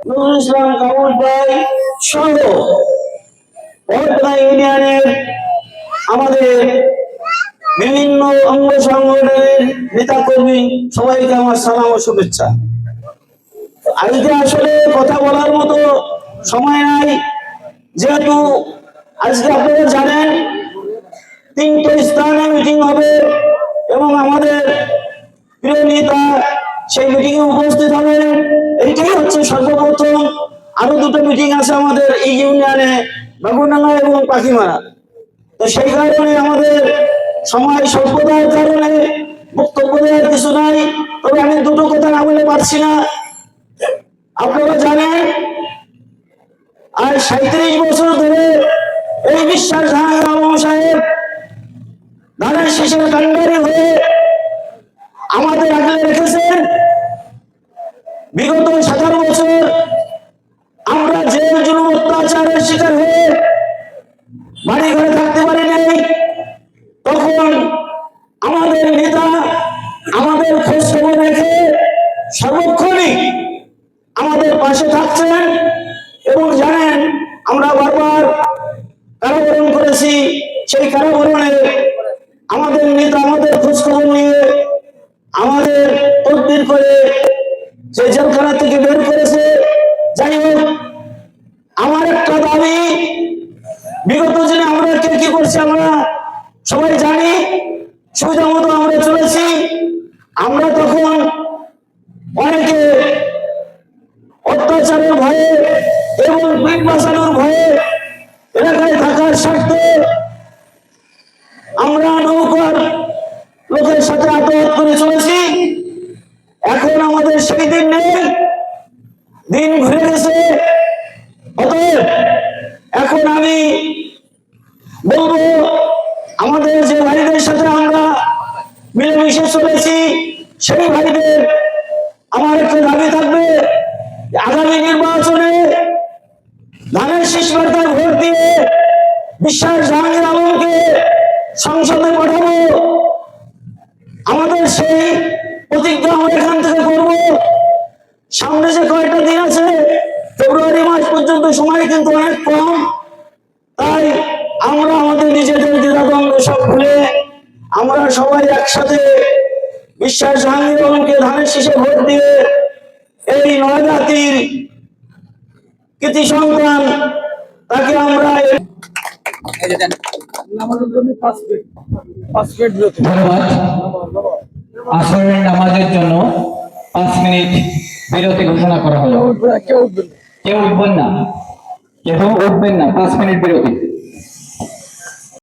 নজরুল ইসলাম কামুল ভাই সহ ইউনিয়নের আমাদের বিভিন্ন অঙ্গ সংগঠনের নেতা কর্মী সবাইকে আমার সালাম ও শুভেচ্ছা। আজকে আসলে কথা বলার মতো সময় নাই। যেহেতু আজকে আপনারা জানেন, তিনটে স্থানে মিটিং হবে এবং আমাদের প্রিয় নেতা সেই মিটিং এ উপস্থিত হবেন। এইটাই হচ্ছে সর্বপ্রথম আরও দুটো মিটিং আছে আমাদের এই ইউনিয়নে বাগুনাঙ্গা এবং পাখিমারা। তো সেই কারণে আমাদের সময় স্বল্পতার কারণে বক্তব্য দেওয়ার কিছু নাই, তবে আমি দুটো কথা না বলে পারছি না। আপনারা জানেন, আর সাঁত্রিশ বছর ধরে এই বিশ্বাস জাহাঙ্গীর সাহেব ধানের শেষের কান্ডারি হয়ে আমাদের আগলে রেখেছেন। বিগত সতেরো বছর আমরা জেল জুলুম অত্যাচারের শিকার হয়ে বাড়ি ঘরে থাকতে পারি নাই, তখন আমাদের নেতা আমাদের খোঁজ খবর রেখে সর্বক্ষণই আমাদের পাশে থাকছেন এবং জানেন আমরা বারবার কারাবরণ করেছি। সেই কারাবরণে আমাদের নেতা আমাদের খোঁজ খবর নিয়ে আমাদের তদবির করে সে জেলখানা থেকে বের বিগত দিনে আমরা কে কি করছি আমরা সবাই জানি, সুবিধা মতো আমরা চলেছি। আমরা তখন অনেকে অত্যাচারের ভয়ে এবং পিঠ বাঁচানোর ভয়ে এলাকায় থাকার স্বার্থে আমরা নৌকার লোকের সাথে আত্মহাত করে চলেছি। এখন আমাদের সেই দিন নেই। দিন ঘুরে গেছে। অতএব এখন আমি বলব, আমাদের যে ভাইদের সাথে আমরা মিলেমিশে চলেছি, সেই ভাইদের আমার একটা দাবি থাকবে, আগামী নির্বাচনে ধানের শীষ বার্তায় ভোট দিয়ে বিশ্বাস জাহাঙ্গীর আলমকে সংসদে পাঠাবো। আমাদের সেই প্রতিজ্ঞা আমরা এখান থেকে করব। সামনে যে কয়েকটা দিন আছে, ফেব্রুয়ারি মাস পর্যন্ত সময় কিন্তু অনেক কম। আমরা সবাই একসাথে বিশ্বাস জাহাঙ্গীর ধানের শীষে ভোট দিয়ে এই নয় জাতির কৃতি সন্তান তাকে আমরা ধন্যবাদ। আসরের নামাজের জন্য পাঁচ মিনিট বিরতি ঘোষণা করা হলো। কেউ উঠবেন না। কেউ উঠবেন না। পাঁচ মিনিট বিরতি।